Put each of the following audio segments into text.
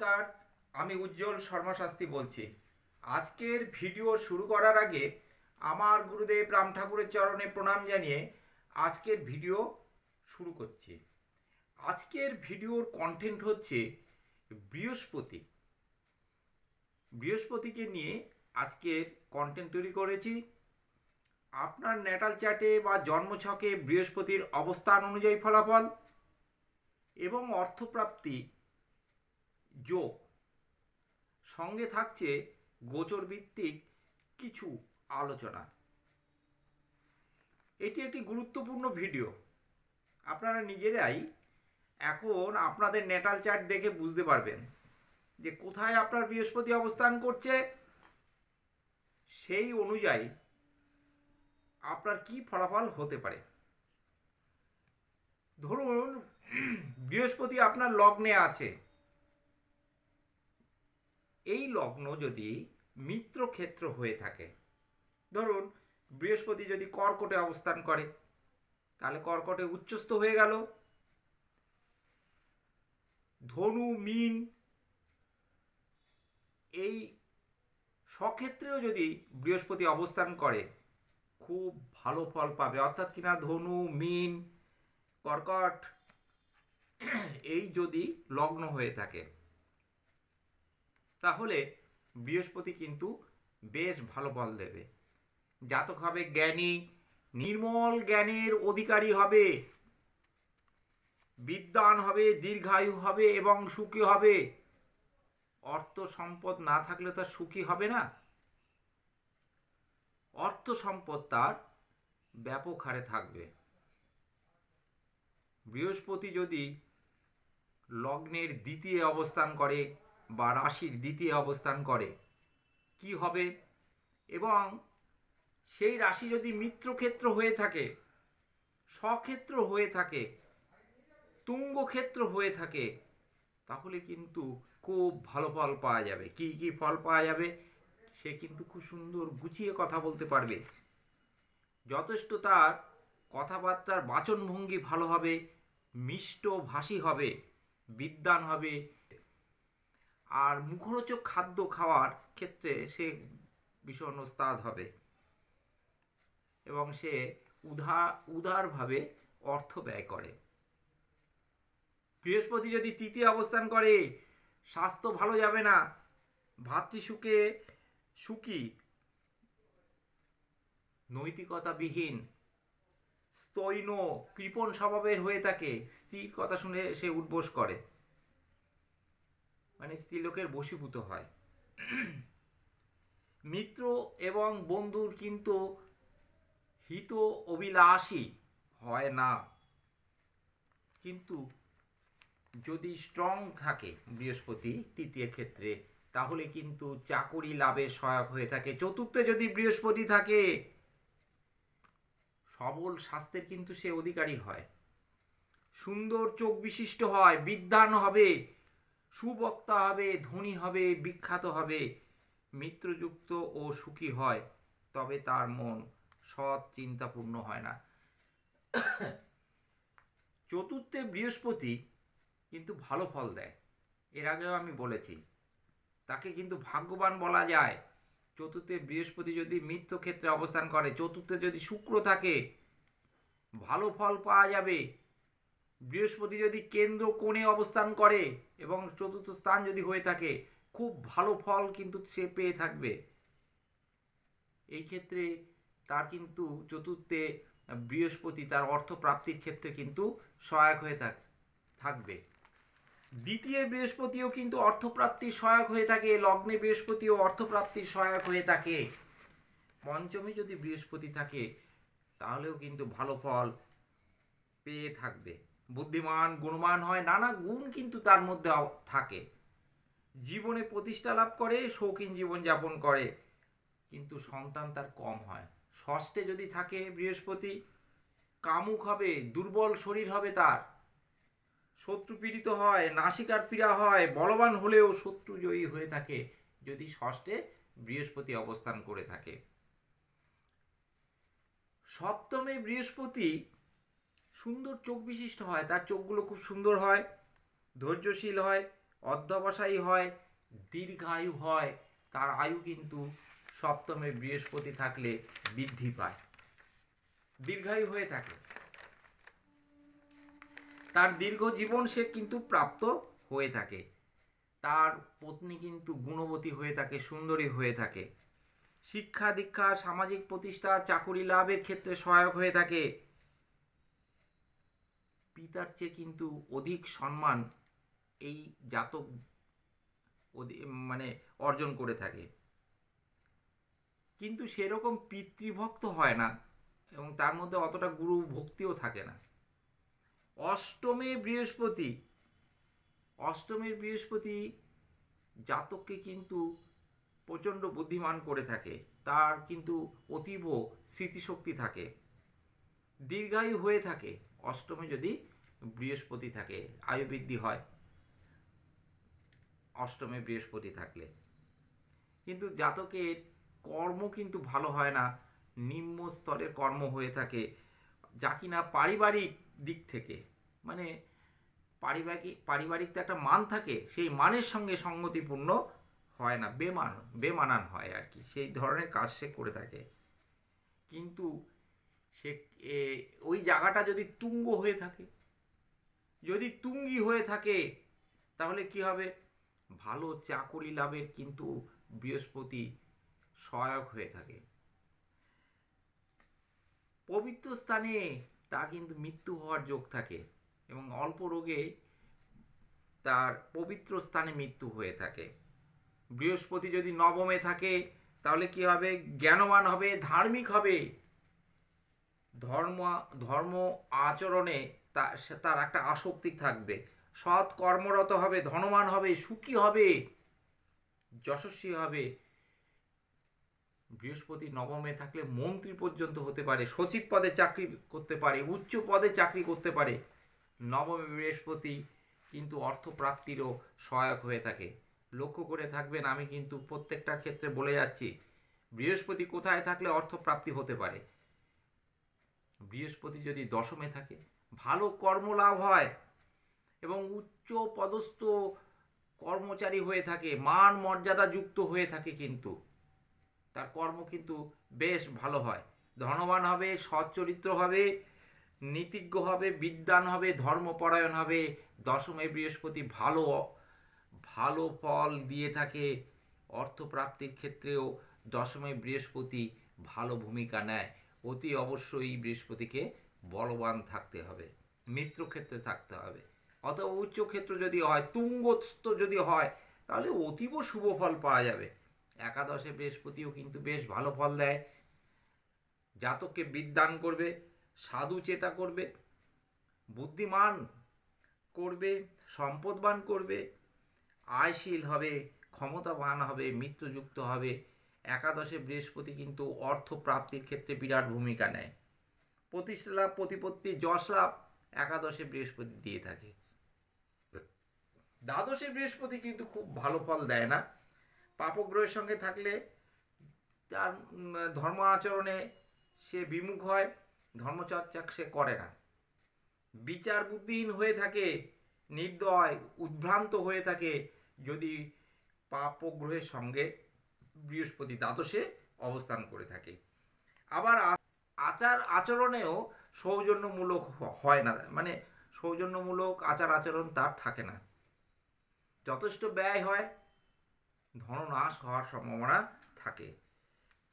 নমস্কার, আমি উজ্জ্বল শর্মা শাস্তি বলছি। আজকের ভিডিও শুরু করার আগে আমার গুরুদেব রাম ঠাকুরের চরণে প্রণাম জানিয়ে আজকের ভিডিও শুরু করছি। আজকের ভিডিওর কন্টেন্ট হচ্ছে বৃহস্পতি। বৃহস্পতিকে নিয়ে আজকের কন্টেন্ট তৈরি করেছি। আপনার ন্যাটাল চার্টে বা জন্মছকে বৃহস্পতির অবস্থান অনুযায়ী ফলাফল এবং অর্থপ্রাপ্তি যোগ সঙ্গে থাকছে গোচর ভিত্তিক কিছু আলোচনা। এটি একটি গুরুত্বপূর্ণ ভিডিও। আপনারা নিজেরাই এখন আপনাদের নেটাল চার্ট দেখে বুঝতে পারবেন যে কোথায় আপনার বৃহস্পতি অবস্থান করছে। সেই অনুযায়ী আপনার কি ফলাফল হতে পারে। ধরুন, বৃহস্পতি আপনার লগ্নে আছে। এই লগ্ন যদি মিত্র ক্ষেত্র হয়ে থাকে, ধরুন বৃহস্পতি যদি কর্কটে অবস্থান করে, তাহলে কর্কটে উচ্চস্থ হয়ে গেল। ধনু, মিন, এই স্বক্ষেত্রেও যদি বৃহস্পতি অবস্থান করে, খুব ভালো ফল পাবে। অর্থাৎ কিনা ধনু, মিন, কর্কট, এই যদি লগ্ন হয়ে থাকে তাহলে বৃহস্পতি কিন্তু বেশ ভালো ফল দেবে। জাতক হবে জ্ঞানী, নির্মল জ্ঞানের অধিকারী হবে বিদ্যান হবে, দীর্ঘায়ু হবে এবং সুখী হবে। অর্থ সম্পদ না থাকলে তার সুখী হবে না। অর্থ সম্পদ তার ব্যাপক হারে থাকবে। বৃহস্পতি যদি লগ্নের দ্বিতীয় অবস্থান করে বা রাশির দ্বিতীয় অবস্থান করে, কি হবে? এবং সেই রাশি যদি মিত্রক্ষেত্র হয়ে থাকে, স্বক্ষেত্র হয়ে থাকে, তুঙ্গক্ষেত্র হয়ে থাকে, তাহলে কিন্তু খুব ভালো ফল পাওয়া যাবে। কি কি ফল পাওয়া যাবে? সে কিন্তু খুব সুন্দর গুছিয়ে কথা বলতে পারবে। যথেষ্ট তার কথাবার্তার বাচনভঙ্গি ভালো হবে মিষ্ট ভাষী হবে বিদ্যান হবে আর মুখরোচক খাদ্য খাওয়ার ক্ষেত্রে সে ভীষণ ওস্তাদ হবে। এবং সে উদার উদারভাবে অর্থ ব্যয় করে। বৃহস্পতি যদি তৃতীয় অবস্থান করে, স্বাস্থ্য ভালো যাবে না। ভাতৃসুখে সুখী। নৈতিকতাবিহীন। স্তৈন কৃপণ স্বভাবের হয়ে থাকে। স্ত্রীর কথা শুনে সে উদ্বোস করে। মানে স্ত্রীলোকের বশীভূত হয়। মিত্র এবং বন্ধুর কিন্তু হিত অভিলাষী হয় না। কিন্তু যদি স্ট্রং থাকে বৃহস্পতি তৃতীয় ক্ষেত্রে, তাহলে কিন্তু চাকুরি লাভের সহায়ক হয়ে থাকে। চতুর্থে যদি বৃহস্পতি থাকে, সবল স্বাস্থ্যের কিন্তু সে অধিকারী হয়। সুন্দর চোখ বিশিষ্ট হয়, বিদ্যান হবে সুবক্তা হবে, ধনী হবে, বিখ্যাত হবে, মিত্রযুক্ত ও সুখী হয়, তবে তার মন সৎ চিন্তাপূর্ণ হয় না। চতুর্থে বৃহস্পতি কিন্তু ভালো ফল দেয়। এর আগেও আমি বলেছি, তাকে কিন্তু ভাগ্যবান বলা যায়। চতুর্থে বৃহস্পতি যদি মিত্র ক্ষেত্রে অবস্থান করে, চতুর্থে যদি শুক্র থাকে, ভালো ফল পাওয়া যাবে। বৃহস্পতি যদি কেন্দ্র কোণে অবস্থান করে এবং চতুর্থ স্থান যদি হয়ে থাকে, খুব ভালো ফল কিন্তু সে পেয়ে থাকবে। এই ক্ষেত্রে তার কিন্তু চতুর্থে বৃহস্পতি তার অর্থ প্রাপ্তির ক্ষেত্রে কিন্তু সহায়ক হয়ে থাক, থাকবে। দ্বিতীয় বৃহস্পতিও কিন্তু অর্থপ্রাপ্তির সহায়ক হয়ে থাকে, লগ্নে বৃহস্পতিও অর্থপ্রাপ্তির সহায়ক হয়ে থাকে। পঞ্চমী যদি বৃহস্পতি থাকে, তাহলেও কিন্তু ভালো ফল পেয়ে থাকবে। বুদ্ধিমান গুণমান হয়, নানা গুণ কিন্তু তার মধ্যে থাকে। জীবনে প্রতিষ্ঠা লাভ করে, শৌখিন জীবন যাপন করে, কিন্তু সন্তান তার কম হয়। ষষ্ঠে যদি থাকে বৃহস্পতি, কামুক হবে, দুর্বল শরীর হবে তার। শত্রু পীড়িত হয়, নাসিকার পীড়া হয়, বলবান হলেও শত্রু জয়ী হয়ে থাকে, যদি ষষ্ঠে বৃহস্পতি অবস্থান করে থাকে। সপ্তমে বৃহস্পতি সুন্দর চোখ বিশিষ্ট হয়, তার চোখগুলো খুব সুন্দর হয়, ধৈর্যশীল হয়, অধ্যবসায়ী হয়, দীর্ঘায়ু হয়, তার আয়ু কিন্তু সপ্তমে বৃহস্পতি থাকলে বৃদ্ধি পায়। দীর্ঘায়ু হয়ে থাকে। তার দীর্ঘ জীবন সে কিন্তু প্রাপ্ত হয়ে থাকে। তার পত্নী কিন্তু গুণবতী হয়ে থাকে, সুন্দরী হয়ে থাকে। শিক্ষা দীক্ষা, সামাজিক প্রতিষ্ঠা, চাকুরি লাভের ক্ষেত্রে সহায়ক হয়ে থাকে। পিতার চেয়ে কিন্তু অধিক সম্মান এই জাতক মানে অর্জন করে থাকে। কিন্তু সেরকম পিতৃভক্ত হয় না এবং তার মধ্যে অতটা গুরু ভক্তিও থাকে না। অষ্টমে বৃহস্পতি অষ্টমের বৃহস্পতি জাতককে কিন্তু প্রচণ্ড বুদ্ধিমান করে থাকে। তার কিন্তু অতীব স্মৃতিশক্তি থাকে। দীর্ঘায়ু হয়ে থাকে। অষ্টমে যদি বৃহস্পতি থাকে, আয়ু বৃদ্ধি হয়, অষ্টমে বৃহস্পতি থাকলে। কিন্তু জাতকের কর্ম কিন্তু ভালো হয় না, নিম্ন স্তরের কর্ম হয়ে থাকে, যা কিনা পারিবারিক দিক থেকে মানে পারিবারিক পারিবারিক তো একটা মান থাকে, সেই মানের সঙ্গে সঙ্গতিপূর্ণ হয় না, বেমান, বেমানান হয় আর কি, সেই ধরনের কাজ সে করে থাকে। কিন্তু সে ওই জায়গাটা যদি তুঙ্গ হয়ে থাকে, যদি তুঙ্গি হয়ে থাকে, তাহলে কি হবে? ভালো চাকরি লাভের কিন্তু বৃহস্পতি সহায়ক হয়ে থাকে। পবিত্র স্থানে তার কিন্তু মৃত্যু হওয়ার যোগ থাকে এবং অল্প রোগে তার পবিত্র স্থানে মৃত্যু হয়ে থাকে। বৃহস্পতি যদি নবমে থাকে, তাহলে কি হবে? জ্ঞানবান হবে, ধার্মিক হবে। ধর্ম ধর্ম আচরণে তার একটা আসক্তি থাকবে। সৎ কর্মরত হবে, ধনবান হবে, সুখী হবে, যশস্বী হবে। বৃহস্পতি নবমে থাকলে মন্ত্রী পর্যন্ত হতে পারে, সচিব পদে চাকরি করতে পারে, উচ্চ পদে চাকরি করতে পারে। নবমে বৃহস্পতি কিন্তু অর্থপ্রাপ্তিরও সহায়ক হয়ে থাকে। লক্ষ্য করে থাকবেন, আমি কিন্তু প্রত্যেকটা ক্ষেত্রে বলে যাচ্ছি, বৃহস্পতি কোথায় থাকলে অর্থপ্রাপ্তি হতে পারে? বৃহস্পতি যদি দশমে থাকে, ভালো কর্মলাভ হয় এবং উচ্চ পদস্থ কর্মচারী হয়ে থাকে, মান মর্যাদা যুক্ত হয়ে থাকে কিন্তু, তার কর্ম কিন্তু বেশ ভালো হয়। ধনবান হবে সৎ চরিত্র হবে, নীতিজ্ঞ হবে বিদ্যান হবে, ধর্মপরায়ণ হবে, দশমে বৃহস্পতি ভালো ভালো ফল দিয়ে থাকে, অর্থপ্রাপ্তির ক্ষেত্রেও দশমে বৃহস্পতি ভালো ভূমিকা নেয়। অতি অবশ্যই বৃহস্পতিকে বলবান থাকতে হবে মিত্র ক্ষেত্রে থাকতে হবে। অথবা উচ্চ ক্ষেত্র যদি হয়, তুঙ্গস্থ যদি হয়, তাহলে অতীব শুভ ফল পাওয়া যাবে। একাদশে বৃহস্পতিও কিন্তু বেশ ভালো ফল দেয়। জাতককে বিদ্যান করবে, সাধু চেতা করবে, বুদ্ধিমান করবে, সম্পদবান করবে, আয়শীল হবে, ক্ষমতাবান হবে, মিত্রযুক্ত হবে একাদশে বৃহস্পতি কিন্তু অর্থ প্রাপ্তির ক্ষেত্রে বিরাট ভূমিকা নেয়। প্রতিষ্ঠা লাভ, প্রতিপত্তি, যশ লাভ একাদশে বৃহস্পতি দিয়ে থাকে। দ্বাদশে বৃহস্পতি কিন্তু খুব ভালো ফল দেয় না। পাপগ্রহের সঙ্গে থাকলে তার ধর্ম আচরণে সে বিমুখ হয় ধর্মচর্চা সে করে না। বিচার বুদ্ধিহীন হয়ে থাকে, নির্দয়, উদ্ভ্রান্ত হয়ে থাকে যদি পাপগ্রহের সঙ্গে বৃহস্পতি দ্বাদশে অবস্থান করে থাকে। আবার আচার আচরণেও সৌজন্যমূলক হয় না। মানে সৌজন্যমূলক আচার আচরণ তার থাকে না। যথেষ্ট ব্যয় হয়, ধননাশ হওয়ার সম্ভাবনা থাকে।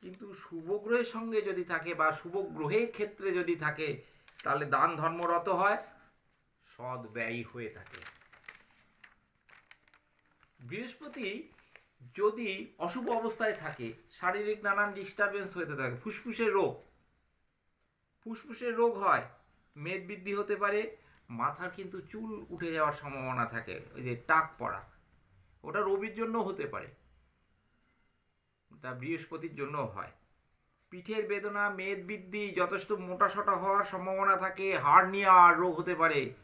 কিন্তু শুভ গ্রহের সঙ্গে যদি থাকে বা শুভ গ্রহের ক্ষেত্রে যদি থাকে, তাহলে দান ধর্মরত হয় সদ ব্যয়ী হয়ে থাকে। বৃহস্পতি যদি অশুভ অবস্থায় থাকে, শারীরিক নানান ডিস্টারবেন্স হতে থাকে, ফুসফুসের রোগ। ফুসফুসের রোগ হয়, মেদ বৃদ্ধি হতে পারে, মাথার কিন্তু চুল উঠে যাওয়ার সম্ভাবনা থাকে, ওই যে টাক পড়া। ওটা রবির জন্য হতে পারে। তা বৃহস্পতির জন্য হয়। পিঠের বেদনা, মেদ বৃদ্ধি, যথেষ্ট মোটাসোটা হওয়ার সম্ভাবনা থাকে, হার্নিয়ার রোগ হতে পারে,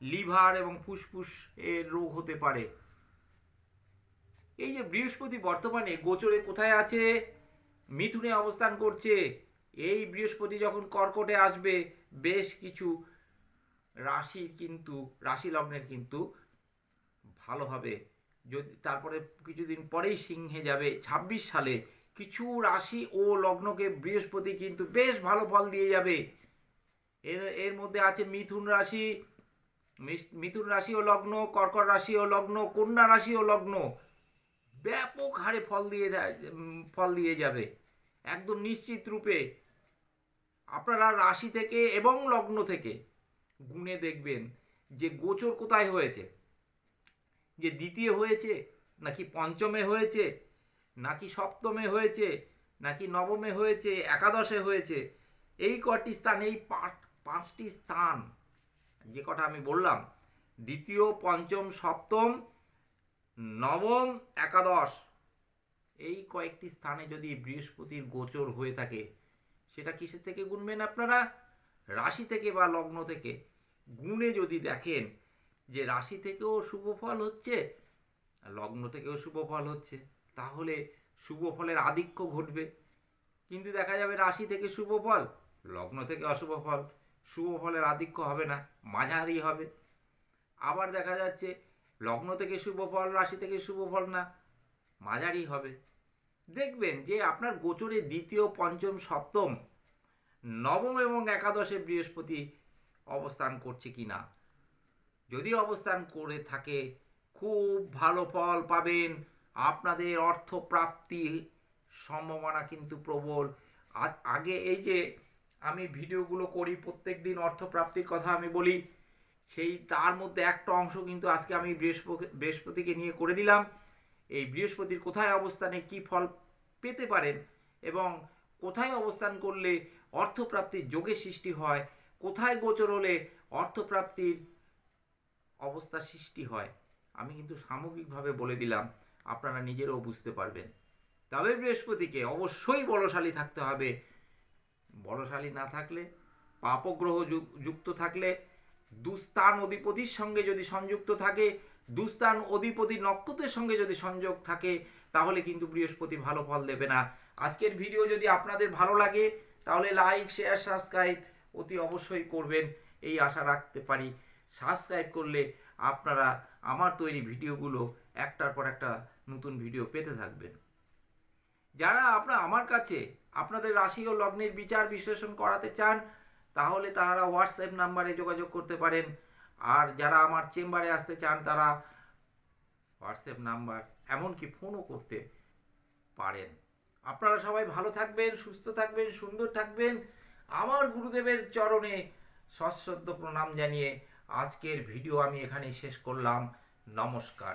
লিভার এবং ফুসফুস এর রোগ হতে পারে। এই যে বৃহস্পতি বর্তমানে গোচরে কোথায় আছে? মিথুনে অবস্থান করছে। এই বৃহস্পতি যখন কর্কটে আসবে, বেশ কিছু রাশির কিন্তু, রাশি লগ্নের কিন্তু ভালো হবে যদি, তারপরে কিছুদিন পরেই সিংহে যাবে। ছাব্বিশ সালে কিছু রাশি ও লগ্নকে বৃহস্পতি কিন্তু বেশ ভালো ফল দিয়ে যাবে। এর এর মধ্যে আছে মিথুন রাশি। মিথুন রাশি ও লগ্ন, কর্কট রাশি ও লগ্ন, কন্যা রাশি ও লগ্ন। ব্যাপক হারে ফল দিয়ে ফল দিয়ে যাবে। একদম নিশ্চিত রূপে আপনারা রাশি থেকে এবং লগ্ন থেকে গুণে দেখবেন যে গোচর কোথায় হয়েছে। যে দ্বিতীয় হয়েছে, নাকি পঞ্চমে হয়েছে, নাকি সপ্তমে হয়েছে, নাকি নবমে হয়েছে, একাদশে হয়েছে, এই কটি স্থান, এই পাঁচ- পাঁচটি স্থান, যে কটা আমি বললাম, দ্বিতীয়, পঞ্চম, সপ্তম নবম একাদশ। এই কয়েকটি স্থানে যদি বৃহস্পতির গোচর হয়ে থাকে, সেটা কিসের থেকে গুনবেন আপনারা? রাশি থেকে বা লগ্ন থেকে। গুণে যদি দেখেন যে রাশি থেকেও শুভ ফল হচ্ছে, লগ্ন থেকেও শুভ ফল হচ্ছে, তাহলে শুভ ফলের আধিক্য ঘটবে। কিন্তু দেখা যাবে রাশি থেকে শুভ ফল, লগ্ন থেকে অশুভ ফল। শুভ ফলের আধিক্য হবে না, মাঝারি হবে। আবার দেখা যাচ্ছে লগ্ন থেকে শুভ ফল, রাশি থেকে শুভ ফল না, মাঝারি হবে। দেখবেন যে আপনার গোচরে দ্বিতীয়, পঞ্চম, সপ্তম, নবম এবং একাদশে বৃহস্পতি অবস্থান করছে কি না? যদি অবস্থান করে থাকে, খুব ভালো ফল পাবেন। আপনাদের অর্থ প্রাপ্তি সম্ভাবনা কিন্তু প্রবল। আগে এই যে আমি ভিডিওগুলো করি প্রত্যেক দিন অর্থপ্রাপ্তির কথা আমি বলি সেই তার মধ্যে একটা অংশ কিন্তু আজকে আমি বৃহস্পতি, বৃহস্পতিকে নিয়ে করে দিলাম। এই বৃহস্পতির কোথায় অবস্থানে কি ফল পেতে পারেন এবং কোথায় অবস্থান করলে অর্থপ্রাপ্তির যোগের সৃষ্টি হয়, কোথায় গোচর হলে অর্থপ্রাপ্তির অবস্থা সৃষ্টি হয়, আমি কিন্তু সামগ্রিকভাবে বলে দিলাম, আপনারা নিজেরাও বুঝতে পারবেন। তবে বৃহস্পতিকে অবশ্যই বলশালী থাকতে হবে। বলশালী না থাকলে, পাপগ্রহ যুক- যুক্ত থাকলে দুস্থান অধিপতির সঙ্গে যদি সংযুক্ত থাকে দুস্থান অধিপতি নক্ষত্রের সঙ্গে যদি সংযোগ থাকে, তাহলে কিন্তু বৃহস্পতি ভালো ফল দেবে না। আজকের ভিডিও যদি আপনাদের ভালো লাগে, তাহলে লাইক শেয়ার সাবস্ক্রাইব অতি অবশ্যই করবেন। এই আশা রাখতে পারি। সাবস্ক্রাইব করলে আপনারা আমার তৈরি ভিডিওগুলো একটার পর একটা নতুন ভিডিও পেতে থাকবেন। যারা আপনারা আমার কাছে আপনাদের রাশি ও লগ্নের বিচার বিশ্লেষণ করাতে চান তাহলে তারা হোয়াটসঅ্যাপ নাম্বারে যোগাযোগ করতে পারেন। আর যারা আমার চেম্বারে আসতে চান, তারা হোয়াটসঅ্যাপ নাম্বার এমনকি ফোনও করতে পারেন। আপনারা সবাই ভালো থাকবেন, সুস্থ থাকবেন, সুন্দর থাকবেন। আমার গুরুদেবের চরণে সশ্রদ্ধ প্রণাম জানিয়ে আজকের ভিডিও আমি এখানেই শেষ করলাম। নমস্কার।